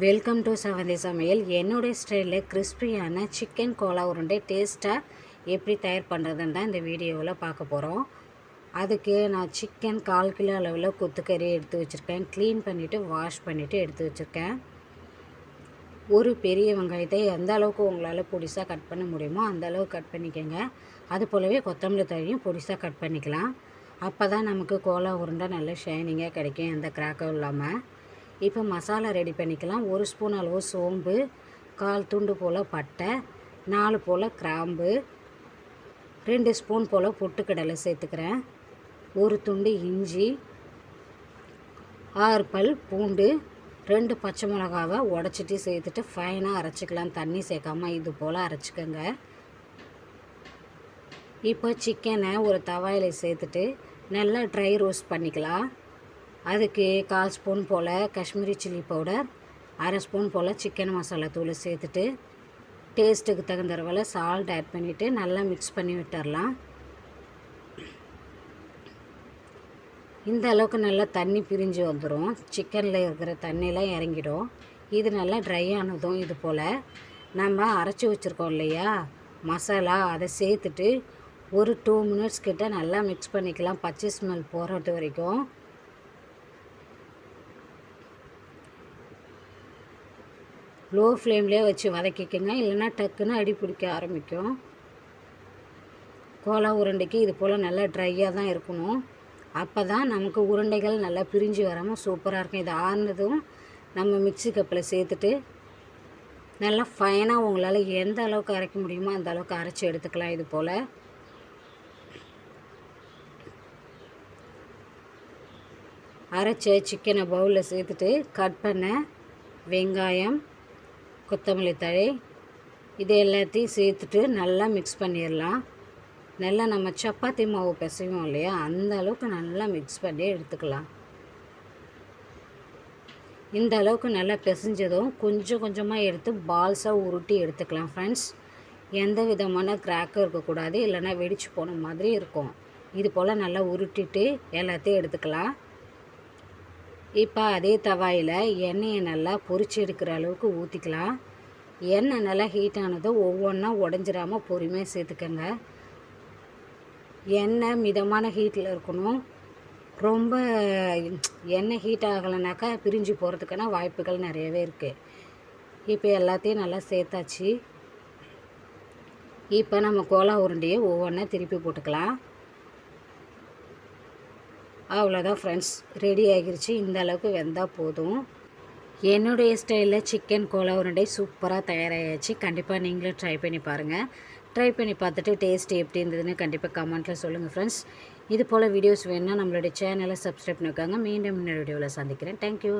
Welcome to செவந்தி சமையல் என்னுடைய ஸ்டைலில் கிறிஸ்பியான சிக்கன் கோலா உருண்டை டேஸ்ட்டாக எப்படி தயார் பண்ணுறதுன்னு தான் இந்த வீடியோவில் பார்க்க போகிறோம் அதுக்கு நான் சிக்கன் கால் கிலோ அளவில் கொத்துக்கறி எடுத்து வச்சுருக்கேன். க்ளீன் பண்ணிவிட்டு வாஷ் பண்ணிவிட்டு எடுத்து வச்சுருக்கேன். ஒரு பெரிய வெங்காயத்தை எந்த அளவுக்கு உங்களால் பொடிசாக கட் பண்ண முடியுமோ அந்த அளவுக்கு கட் பண்ணிக்கோங்க. அது போலவே கொத்தமல்லி தழையும் பொடிசாக கட் பண்ணிக்கலாம். அப்போ தான் நமக்கு கோலா உருண்டை நல்ல ஷைனிங்காக கிடைக்கும். எந்த கிராக்கும் இல்லாமல் இப்போ மசாலா ரெடி பண்ணிக்கலாம். ஒரு ஸ்பூன் அளவு சோம்பு கால் துண்டு போல் பட்டை நாலு போல் கிராம்பு ரெண்டு ஸ்பூன் போல் பொட்டுக்கடலை சேர்த்துக்கிறேன். ஒரு துண்டு இஞ்சி ஆறு பல் பூண்டு ரெண்டு பச்சை மிளகாவை உடச்சிட்டு சேர்த்துட்டு ஃபைனாக அரைச்சிக்கலாம். தண்ணி சேர்க்காமல் இது போல் அரைச்சிக்கோங்க. இப்போ சிக்கனை ஒரு தவாயில் சேர்த்துட்டு நல்லா ட்ரை ரோஸ்ட் பண்ணிக்கலாம். அதுக்கு கால் ஸ்பூன் போல் காஷ்மீரி சில்லி பவுடர் அரை ஸ்பூன் போல் சிக்கன் மசாலா தூள் சேர்த்துட்டு டேஸ்ட்டுக்கு தகுந்த அளவில் சால்ட் ஆட் பண்ணிவிட்டு நல்லா மிக்ஸ் பண்ணி விட்டுடலாம் இந்த அளவுக்கு நல்லா தண்ணி பிரிஞ்சு வந்துடும் சிக்கனில் இருக்கிற தண்ணியெலாம் இறங்கிடும். இது நல்லா ட்ரை ஆனதும் இது போல். நம்ம அரைச்சி வச்சுருக்கோம் இல்லையா? மசாலா அதை சேர்த்துட்டு ஒரு டூ மினிட்ஸ் கிட்ட நல்லா மிக்ஸ் பண்ணிக்கலாம். பச்சை ஸ்மெல் போகிறது வரைக்கும். லோ ஃப்ளேம்லேயே வச்சு வதக்கிக்கோங்க. இல்லைன்னா டக்குன்னு அடி பிடிக்க ஆரம்பிக்கும். கோலா உருண்டைக்கு இது போல் நல்லா ட்ரையாக தான் இருக்கணும். அப்போ தான் நமக்கு உருண்டைகள் நல்லா பிரிஞ்சு வராமல் சூப்பராக இருக்கும். இது ஆறுனதும் நம்ம மிக்சி கப்பில் சேர்த்துட்டு நல்லா ஃபைனாக உங்களால் எந்த அளவுக்கு அரைக்க முடியுமோ அந்த அளவுக்கு அரைச்சி எடுத்துக்கலாம் இது போல். அரைச்ச சிக்கனை பவுலில் சேர்த்துட்டு கட் பண்ண வெங்காயம் கொத்தமல்லி தழை இது எல்லாத்தையும் சேர்த்துட்டு நல்லா மிக்ஸ் பண்ணிடலாம். நல்லா நம்ம சப்பாத்தி மாவு பிசைவோம் இல்லையா? அந்த அளவுக்கு நல்லா மிக்ஸ் பண்ணி எடுத்துக்கலாம். இந்த அளவுக்கு நல்லா பிசைஞ்சதும் கொஞ்சம் கொஞ்சமாக எடுத்து பால்ஸாக உருட்டி எடுத்துக்கலாம் ஃப்ரெண்ட்ஸ் எந்த விதமான கிராக்கும் இருக்கக்கூடாது இல்லைன்னா வெடிச்சு போன மாதிரி இருக்கும். இது போல் நல்லா உருட்டிட்டு எல்லாத்தையும் எடுத்துக்கலாம். இப்போ அதே தவாயில் எண்ணெயை நல்லா பொறிச்சு எடுக்கிற அளவுக்கு ஊற்றிக்கலாம் எண்ணெய் நல்லா ஹீட் ஆனதும் ஒவ்வொன்றா உடஞ்சிராமல் பொறுமையாக சேர்த்துக்கங்க. எண்ணெய் மிதமான ஹீட்டில் இருக்கணும். ரொம்ப எண்ணெய் ஹீட் ஆகலைனாக்கா பிரிஞ்சு போகிறதுக்கான வாய்ப்புகள் நிறையவே இருக்குது இப்போ எல்லாத்தையும் நல்லா சேர்த்தாச்சு. இப்போ நம்ம கோலா உருண்டையை ஒவ்வொன்றா திருப்பி போட்டுக்கலாம். அவ்வளோதான் ஃப்ரெண்ட்ஸ் ரெடி ஆகிருச்சு. இந்த அளவுக்கு வெந்தால் போதும். என்னுடைய ஸ்டைலில் சிக்கன் கோலா உருண்டை சூப்பராக தயாராகிடுச்சு கண்டிப்பாக நீங்களும் ட்ரை பண்ணி பாருங்கள் ட்ரை பண்ணி பார்த்துட்டு டேஸ்ட் எப்படி இருந்ததுன்னு கண்டிப்பாக கமெண்ட்டில் சொல்லுங்கள் ஃப்ரெண்ட்ஸ் இது போல் வீடியோஸ் வேணுன்னா நம்மளுடைய சேனலை சப்ஸ்கிரைப் பண்ணிக்காங்க மீண்டும் இன்னொரு வீடியோவில் சந்திக்கிறேன். தேங்க்யூ